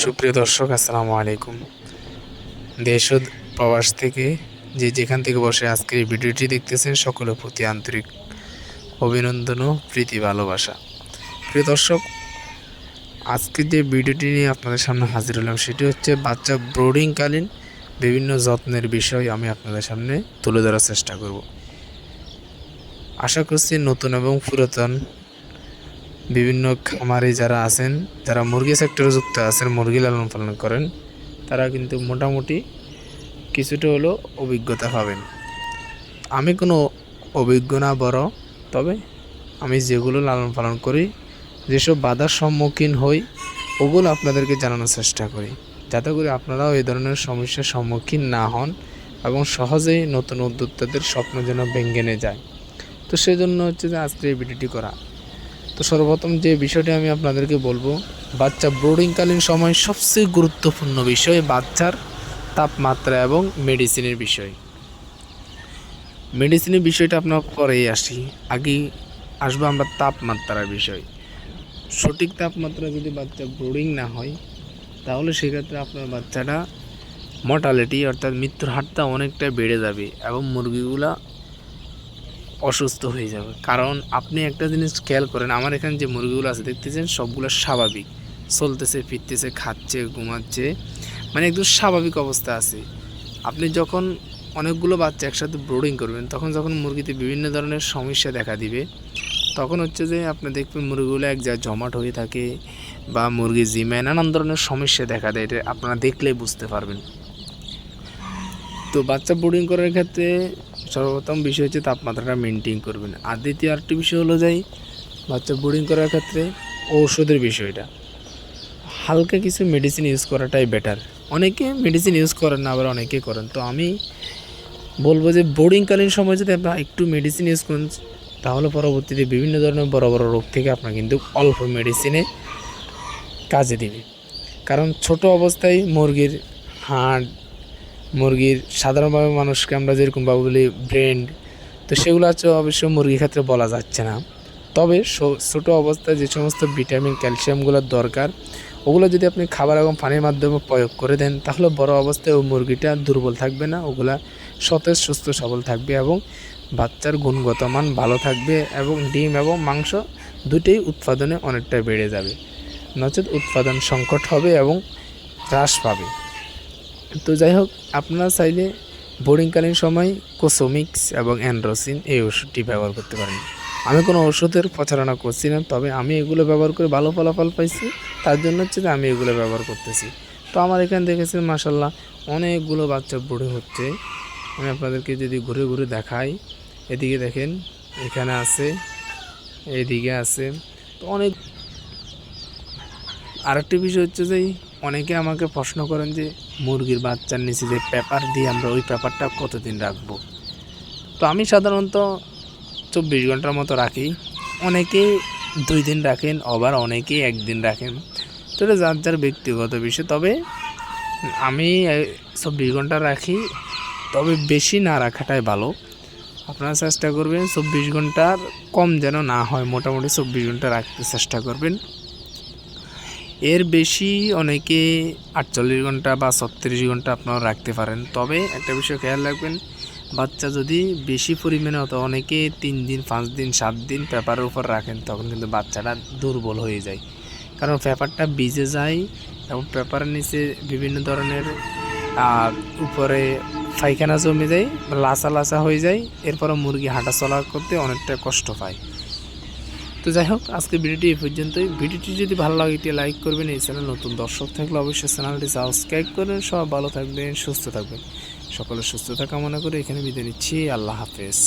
সুপ্রিয় দর্শক, আসসালামু আলাইকুম। দেশ প্রবাস থেকে যে যেখান থেকে বসে আজকের এই ভিডিওটি দেখতেছেন, সকলের প্রতি আন্তরিক অভিনন্দন ও প্রীতি ভালোবাসা। প্রিয় দর্শক আজকে যে ভিডিওটি নিয়ে আপনাদের সামনে হাজির হলাম, সেটি হচ্ছে বাচ্চা ব্রোডিংকালীন বিভিন্ন যত্নের বিষয় আমি আপনাদের সামনে তুলে ধরার চেষ্টা করব। আশা করছি নতুন এবং পুরাতন বিভিন্ন খামারে যারা আছেন, যারা মুরগি সেক্টরে যুক্ত আছেন, মুরগি লালন পালন করেন, তারা কিন্তু মোটামুটি কিছুটা হলেও অভিজ্ঞতা পাবেন। আমি কোনো অভিজ্ঞ না বড়, তবে আমি যেগুলো লালন পালন করি, যেসব বাধার সম্মুখীন হই, ওগুলো আপনাদেরকে জানানোর চেষ্টা করি। যাতে করে আপনারাও এই ধরনের সমস্যার সম্মুখীন না হন এবং সহজেই নতুন উদ্যোক্তাদের স্বপ্ন যেন ভেঙে নিয়ে যায়। তো সেজন্য হচ্ছে যে আজকে এই ভিডিওটি করা। তো সর্বপ্রথম যে বিষয়টি আমি আপনাদেরকে বলব, বাচ্চা ব্রোডিংকালীন সময় সবচেয়ে গুরুত্বপূর্ণ বিষয় বাচ্চার তাপমাত্রা এবং মেডিসিনের বিষয়। মেডিসিনের বিষয়টা আপনার পরেই আসি, আগে আসব আমরা তাপমাত্রার বিষয়। সঠিক তাপমাত্রা যদি বাচ্চা ব্রোডিং না হয়, তাহলে সেক্ষেত্রে আপনার বাচ্চাটা মর্টালিটি অর্থাৎ মৃত্যুর হারটা অনেকটা বেড়ে যাবে এবং মুরগিগুলা অসুস্থ হয়ে যাবে। কারণ আপনি একটা জিনিস খেয়াল করেন, আমার এখানে যে মুরগিগুলো আছে, দেখতেছেন? সবগুলো স্বাভাবিক। চলতেছে, ফিরতেছে, খাচ্ছে, ঘুমাচ্ছে মানে একদম স্বাভাবিক অবস্থা আছে। আপনি যখন অনেকগুলো বাচ্চা একসাথে ব্রোডিং করবেন, তখন যখন মুরগিতে বিভিন্ন ধরনের সমস্যা দেখা দিবে, তখন হচ্ছে যে আপনি দেখবেন মুরগিগুলো এক জায়গায় জমাট হয়ে থাকে বা মুরগি জিমায় নানান ধরনের সমস্যা দেখা দেয়। এটা আপনারা দেখলেই বুঝতে পারবেন। তো বাচ্চা ব্রোডিং করার ক্ষেত্রে সর্বপ্রথম বিষয় হচ্ছে তাপমাত্রাটা মেনটেন করবেন। আর দ্বিতীয় আরেকটি বিষয় হলো যাই বাচ্চা ব্রোডিং করার ক্ষেত্রে ঔষধের বিষয়টা। হালকা কিছু মেডিসিন ইউজ করাটাই বেটার অনেকে মেডিসিন ইউজ করেন না, আবার অনেকে করেন। তো আমি বলব যে বোর্ডিংকালীন সময় যদি আপনারা একটু মেডিসিন ইউজ করেন, তাহলে পরবর্তীতে বিভিন্ন ধরনের বড় বড় রোগ থেকে আপনার কিন্তু অল্প মেডিসিনে কাজে দিবে। কারণ ছোট অবস্থায় মুরগির হাড় মুরগির সাধারণভাবে মানুষকে আমরা যেরকমভাবে বলি ব্রেন্ড তো সেগুলো হচ্ছে অবশ্য মুরগির ক্ষেত্রে বলা যাচ্ছে না। তবে ছোট অবস্থায় যে সমস্ত ভিটামিন ক্যালসিয়ামগুলোর দরকার, ওগুলো যদি আপনি খাবার এবং পানির মাধ্যমে প্রয়োগ করে দেন, তাহলে বড় অবস্থায় ওই মুরগিটা দুর্বল থাকবে না, ওগুলা সতেজ, সুস্থ, সবল থাকবে এবং বাচ্চার গুণগত মান ভালো থাকবে এবং ডিম এবং মাংস দুটোই উৎপাদনে অনেকটা বেড়ে যাবে। নচেত উৎপাদন সংকট হবে এবং হ্রাস পাবে। তো যাই হোক আপনারা চাইলে বোরিংকালীন সময় কোসোমিক্স এবং অ্যান্ড্রোসিন এই ওষুধটি ব্যবহার করতে পারেন। আমি কোনো ওষুধের প্রচারণা করছি না, তবে আমি এগুলো ব্যবহার করে ভালো ফলাফল পাইছি, তার জন্য হচ্ছে যে আমি এগুলো ব্যবহার করতেছি। তো আমার এখানে দেখেছেন মাসাল্লাহ অনেকগুলো বাচ্চা বুড়ে হচ্ছে। আমি আপনাদেরকে যদি ঘুরে ঘুরে দেখাই, এদিকে দেখেন, এখানে আছে এদিকে আছে, তো অনেক আরেকটি বিষয় হচ্ছে যে, অনেকে আমাকে প্রশ্ন করেন যে মুরগির বাচ্চার নিচে যে পেপার দিয়ে আমরা ওই পেপারটা কতদিন রাখব? তো আমি সাধারণত চব্বিশ ঘণ্টার মতো রাখি। অনেকে দুই দিন রাখেন, আবার অনেকেই একদিন রাখেন। তো এটা যার যার ব্যক্তিগত বিষয়। তবে আমি চব্বিশ ঘণ্টা রাখি, তবে বেশি না রাখাটাই ভালো। আপনারা চেষ্টা করবেন চব্বিশ ঘণ্টার কম যেন না হয়। মোটামুটি চব্বিশ ঘণ্টা রাখতে চেষ্টা করবেন। এর বেশি অনেকে আটচল্লিশ ঘণ্টা বা ছত্রিশ ঘণ্টা আপনারা রাখতে পারেন। তবে একটা বিষয় খেয়াল রাখবেন, বাচ্চা যদি বেশি পরিমাণে হতো অনেকে তিন দিন, পাঁচ দিন, সাত দিন পেপারের উপর রাখেন, তখন কিন্তু বাচ্চাটা দুর্বল হয়ে যায়। কারণ পেপারটা ভিজে যায় এবং পেপারের নিচে বিভিন্ন ধরনের উপরে পায়খানা জমে যায়, লাচা লাচা হয়ে যায়। এরপরে মুরগি হাঁটা চলা করতে অনেকটা কষ্ট পায়। তো যাই হোক আজকে ভিডিওটি এই পর্যন্তই। ভিডিওটি যদি ভালো লাগে এটি লাইক করবেন। এই চ্যানেল নতুন দর্শক থাকলে অবশ্যই চ্যানেলটি সাবস্ক্রাইব করবেন সব ভালো থাকবেন, সুস্থ থাকবেন। সকলের সুস্থতা কামনা করে এখানে বিদায় নিচ্ছি। আল্লাহ হাফেজ।